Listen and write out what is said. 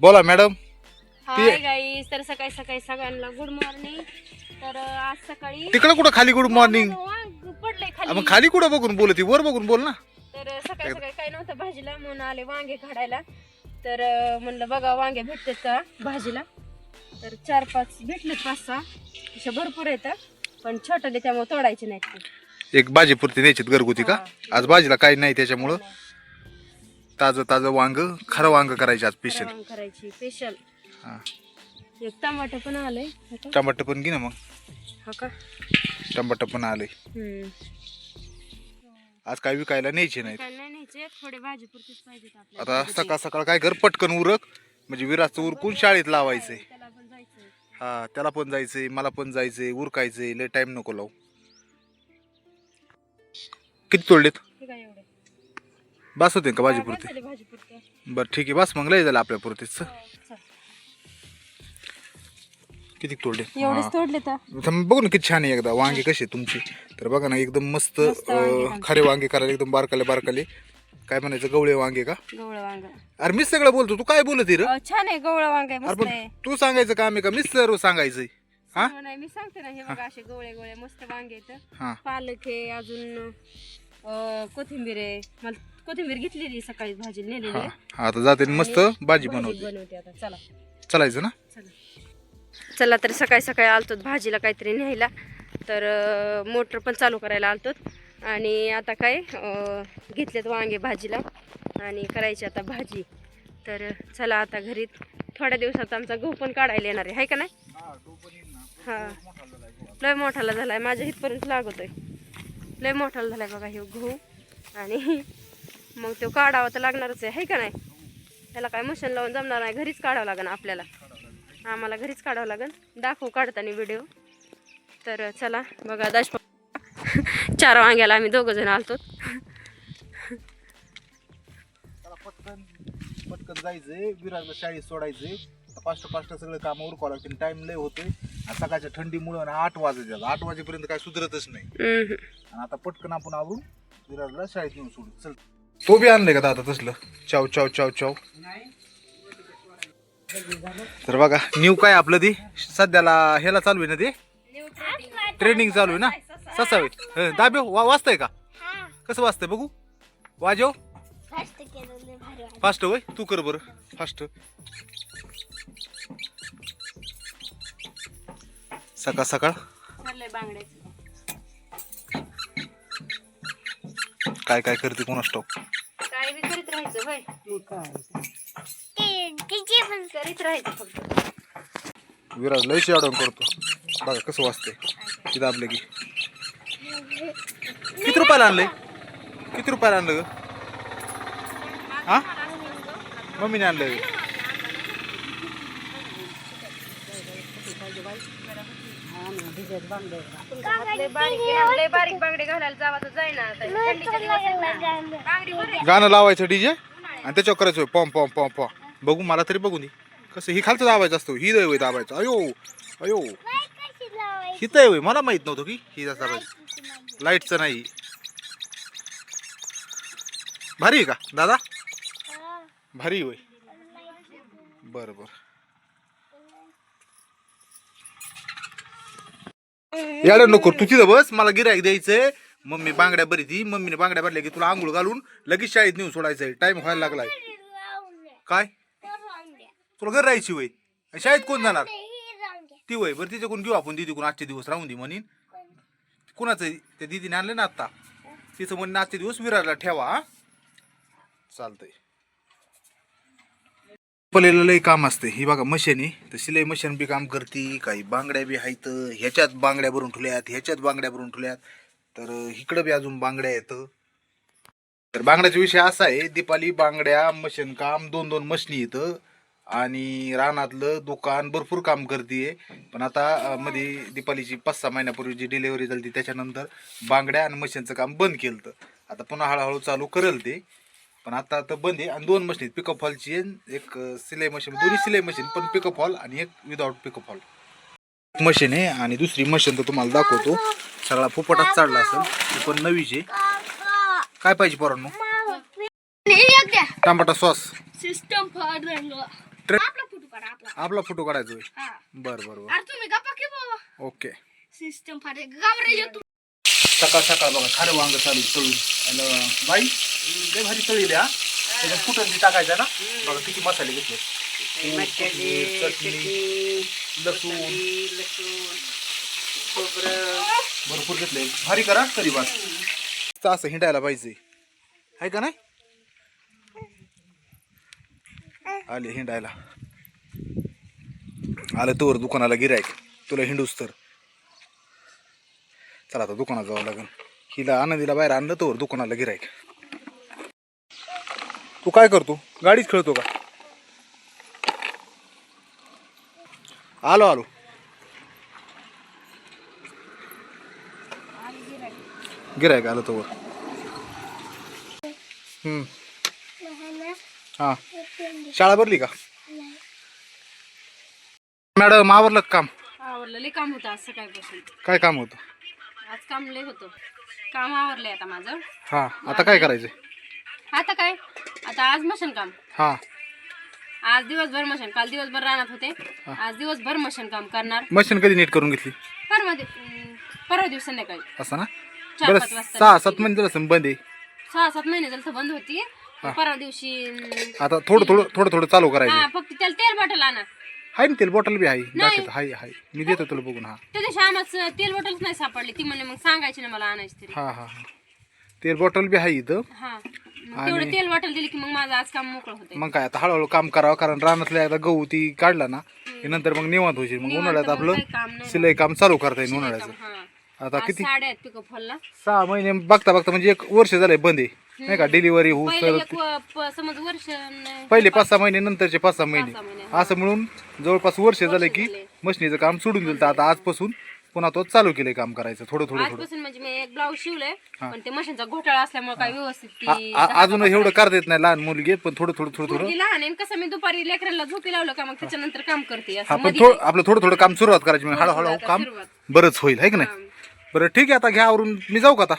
बोला madam. Hi guys तर सकाळी सकाळी सगळ्यांना गुड मॉर्निंग तर आज सकाळी तिकडं कुठं खाली गुड मॉर्निंग वांग पडलंय मग खाली खाली कुठं बघून बोलती वर बघून बोल ना. तर सकाळी सकाळी काही नव्हतं भाजीला म्हणून आले वांगे काढायला. तर अं, म्हणलं बघा वांगे भेटतात का भाजीला? तर चार पाच भेटलेत पाच सहा अशा भरपूर येतात. पण छोटले त्यामुळे तोडायचे नाहीत. ते. एक भाजी पुरती द्यायची घरगुती का? आज भाजीला काही नाही त्याच्यामुळं. ताजं ताजं वांग खरं वांग करायचे आज स्पेशल करायची स्पेशल हा. एक टमाटर पण आलंय हो का? टमाटर पण घे ना मग. हो का? टमाटर पण हम्म. आज काय विकायला न्यायचे नाहीत. काय नाही न्यायचे थोडे भाजी पुरतीच पाहिजेत आपल्याला. आता सकाळ सकाळ काय घर पटकन उरक म्हणजे विराचं उरकून शाळेत लावायचंय. त्याला पण जायचंय. हा त्याला पण जायचंय मला पण जायचंय उरकायचंय लय टाइम नको लावू. किती तोडलेत? एवढे? बस होते का भाजी हा, बस पुरते झाली भाजी पुरते बरं ठीक आहे. बस मग लय झालं आपल्या पुरतेच. चल. किती तोडले? एवढेच तोडले तर? थांब बघू ना किती छान आहे एकदा वांगे कसे तुमचे. तर बघा ना एकदम मस्त अं. खरे वांगे करायला एकदम बारकाले बारकाले. काय म्हणायचं गवळे वांगे का? गवळ वांग. अरे मीच सगळं बोलतो. तू काय बोलत र? छान आहे गवळ वांग आहे अरे मस्त पण आहे. तू सांगायचं काम आहे का? मीच सर्व सांगायचंय. हा? हो नाही मी सांगते ना हे बघा असे गवळे गवळे मस्त वांगे आहेत. हा. पालक आहे अजून अं, कोथिंबीर आहे मला कोथिंबीर घेतलेली सकाळी भाजी नेलेली हा आहे. आता जाते आणि मस्त भाजी भाजी बनवते. बनवते आता चला. चालायचं ना? चला. चला तर सकाळी सकाळी आलतो भाजीला काहीतरी न्यायला. तर मोटर पण चालू करायला आलतो. आणि आता काय अं, घेतलेत वांगे भाजीला. आणि करायची आता भाजी. तर चला आता घरी थोड्या दिवसात आमचा गहू पण काढायला येणार आहे. हाय का नाही? हा. लय मोठाला झालाय. माझ्या इथपर्यंत लागतोय. लय मोठाला झालाय बघा हे गहू. आणि मग तो काढावा तर लागणारच आहे का नाही? त्याला काय मशीन लावून जमणार नाही घरीच काढावं लागेल आपल्याला. आम्हाला घरीच काढावं लागेल दाखवू काढताना व्हिडिओ तर चला बघा दश चार वांग्याला आम्ही दोघं जण आलतो. पटकन पटकन जायचंय विराजला शाळेत सोडायचंय. फास्ट फास्ट सगळं काम उरकावं लागते टाइम लय होतोय. सकाळच्या थंडीमुळं आठ वाजायचे आठ वाजेपर्यंत काय सुधरतच नाही. आणि आता पटकन आपण आवरून विराजला शाळेत नेऊन सोडू. चल. तो बी आणलंय का दादा तसलं? चाव चाव चाव चाव. तर बघा न्यू काय आपलं ती? सध्याला ह्याला चालू आहे ना ते? ट्रेनिंग चालू आहे ना? ससावे. दाबे वा वाचतंय का? कसं वाचतंय बघू? वाजव. फास्ट होय? तू कर बरं. फास्ट सकाळ सकाळ. काय काय करते कोणा काय? बी करीत राहायचं होय करीत राहायचं फक्त. विराज लय शेवडून करतो. बघा कसं वाचतंय तिथं आपलं की. किती रुपयाला आणलंय? किती रुपयाला आणलं ग? हा? मम्मीने आणलंय. लय बारीक लय बारीक बांगडे घालायला जावा तर जाईना आता. थंडीचे दिवस आहेत ना. बांगडी भरली. गाणं लावायचं डीजे? आणि त्याच्यावर करायचं पॉम पॉम पॉम पॉम. बघू मला तरी बघू दे कसं ही खालचं दाबायचं असतो ही दय दाबायचं. अयो अयो. ही तर होय मला माहीत नव्हतं की ही जास्त दाबायचं. लाईटचं नाही. भारी आहे का दादा? भारी होय. बरं बरं. याड नको तू तिथं बस मला गिरायक द्यायचंय. मम्मी बांगड्या बरी ती मम्मीने बांगड्या भरल्या की तुला आंघोळ घालून लगेच शाळेत नेऊन सोडायचंय. टाइम व्हायला लागलाय. काय? तुला घर राहायची वय. शाळेत कोण जाणार? ती वय. बरं तिच्याकडून घेऊ आपण. दिदीकडून आजचे दिवस राहून दे म्हणीन. कुणाचं त्या दीदीने आणलं ना आता तिचं म्हणणं आजचे दिवस विरारला ठेवा हा. चालतंय. पलेलं लय काम असते. ही बघा मशीन आहे. तर शिलाई मशीन बी काम करते. काही बांगड्या बी आहेत ह्याच्यात बांगड्या भरून ठेवल्यात. ह्याच्यात बांगड्या भरून ठेवल्यात. तर इकडं बी अजून बांगड्या आहेत तर बांगड्याचा विषय असा आहे. दीपाली बांगड्या मशीन काम दोन दोन मशनी येतं. आणि रानातलं दुकान भरपूर काम करते पण आता मध्ये दीपालीची पाच सहा महिन्यापूर्वी जी डिलेवरी झाली त्याच्यानंतर बांगड्या आणि मशीनचं काम बंद केलं आता पुन्हा हळूहळू चालू करेल ते. पण आता आता बंद आहे. आणि दोन मशीन आहेत. पिकअप हॉलची आहे, एक सिलाई मशीन दोन्ही सिलाई मशीन पण पिकअप हॉल आणि एक विदाउट पिकअप हॉल एक मशीन आहे आणि दुसरी मशीन तर तुम्हाला दाखवतो. सगळा फुपटात चढला असेल. ती पण नवीच आहे. काय पाहिजे पोरांनो? टमाटा सॉस. सिस्टम आपला फोटो काढायचा बर बर बर. ओके. सिस्टम सकाळ सकाळ बघा. खारं वांग चालू आणि बाई? लय भारी तळीले हा त्याच्यात कुठं टाकायचं ना. बघा किती मसाले घेतले. चटणी लसूण. भरपूर घेतले. भारी करा तरी बस असं हिंडायला पाहिजे. आहे का नाही? आले हिंडायला. आलं तोवर दुकानाला गिरायक तुला हिंडूस तर. चला आता दुकानात जावं लागेल हिला आनंदीला बाहेर आणलं तोवर दुकानाला गिरायक तू काय करतो गाडीच खेळतो का? आलो आलो. गिरायक आलं हम्म. हा. शाळा भरली का? मॅडम आवरलं काम? आवरलं. लय काम होतं आज सकाळपासून. काय काम होतं? आज काम लय होतं. काम आवरलंय आता माझं. हा. आता काय करायचंय? आता काय? आता आज मशन काम हा. आज दिवसभर मशन. काल दिवसभर राहणार होते. आज दिवसभर मशन काम करणार. मशीन कधी नीट करून घेतली? परवा दि- अं, परवा दिवस संध्याकाळी. असं ना? चार बरं पाच वाजता सहा सात महिने दिवस बंद आहे. सहा सात महिने झालं तर बंद होती. परवा दिवशी अं, आता थोडं थोडं थोडं थोडं चालू करायचं. हा फक्त त्याला तेल बॉटल आणा. आहे ना तेल बॉटल बी आहे. दाखवत. हाय हाय मी देतो तुला बघून हा. त्या दिवशी आम्हाला तेल बॉटलच नाही सापडली. ती म्हणे मग सांगायची ना मला आणायची तरी. हा हा हा. तेल बॉटल बी आहे इथं. हा. मग तेवढं तेल दिली की मग माझं आज काम मोकळं होतंय. मग काय आता हळूहळू काम करावं कारण रानातल्या एकदा गहू ती काढला ना की नंतर मग निवांत होईल मग उन्हाळ्यात मग आपलं काही काम नाही सिलाई काम चालू करता येईल उन्हाळ्याचं. हा. आता आज किती? साड्या आहेत पिकअप फॉलला. सहा महिने बघता बघता म्हणजे एक वर्ष झालंय बंद आहे. नाही का? डिलिव्हरी होऊ पहिले तर एक व- प- समज वर्ष पहिले पाच सहा महिने नंतरचे पाच सहा महिने. महिने, असं म्हणून जवळपास वर्ष झालं की. मशनीचं काम सोडून दिलं तर आता आजपासून पुन्हा तो चालू केलंय काम करायचं थोडं थोडं थोडं. आजपासून म्हणजे मी एक ब्लाऊज शिवलंय पण ते मशीनचा घोटाळा असल्यामुळे काय व्यवस्थित ती आ- आ- अजून एवढं करता येत नाही लहान मुलगी आहे, पण थोडं थोडं थोडं थोडं. मुलगी लहान आहे आणि कसं मी दुपारी लेकरांना झोपी लावलं का मग त्याच्यानंतर काम करते हा असं पण मध्ये थोडं आपलं थोडं थोडं काम सुरुवात करायची म्हणजे हळूहळू काम सुरुवात. बरंच होईल आहे की नाही? बरं ठीक आहे आता घ्या आवरून मी जाऊ का आता?